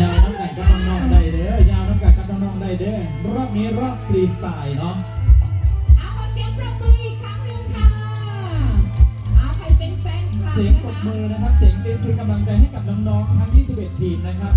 ยาวน้ำกันกับน้องๆได้เด้อยาวน้ำกันกับน้องๆได้เด้อรอบนี้รอบฟรีสไตล์เนาะเอาขอเสียงปรบมืออีกครั้งหนึ่งค่ะเอาใครเป็นแฟนคลับเสียงปรบมือนะครับเสียงเป็นคือกำลังใจให้กับน้องๆทั้ง21ทีมนะครับ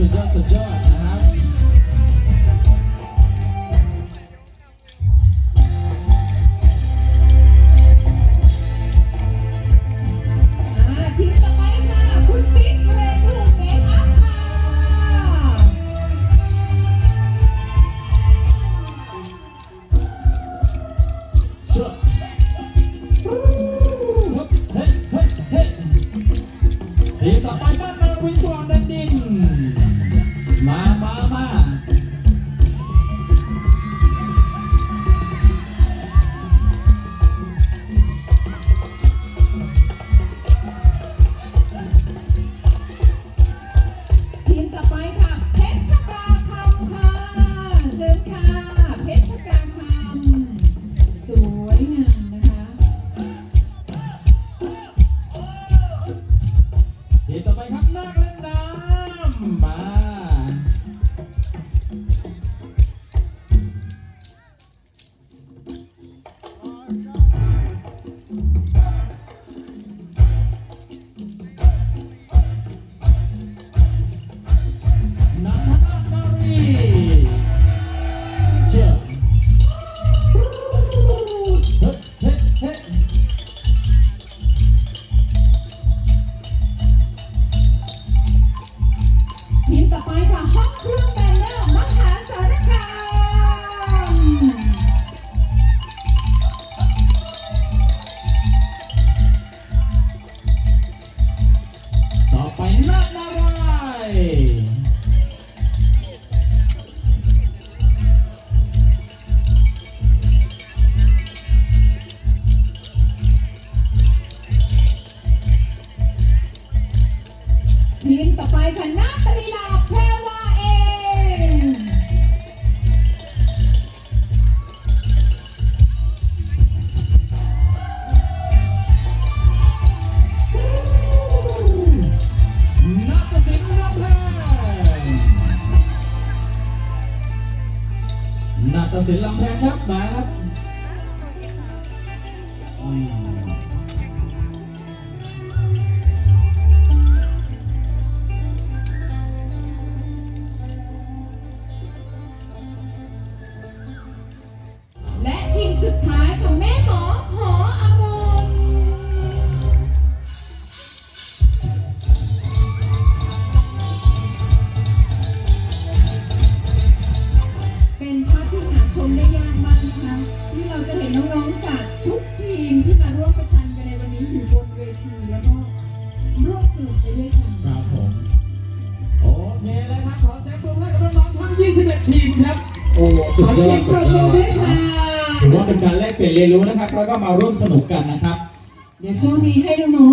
Siddhartha John. นาฏศินลำแพงครับมา 21 ทีมครับโอ้สุขดอยเสีอยงดปสุรดบยมืออดด้วยค่ะ ถือว่าเป็นการแลกเปลี่ยนเรียนรู้นะครับแล้วก็มาร่วมสนุกกันนะครับ เดี๋ยวช่วงนี้ให้น้องๆ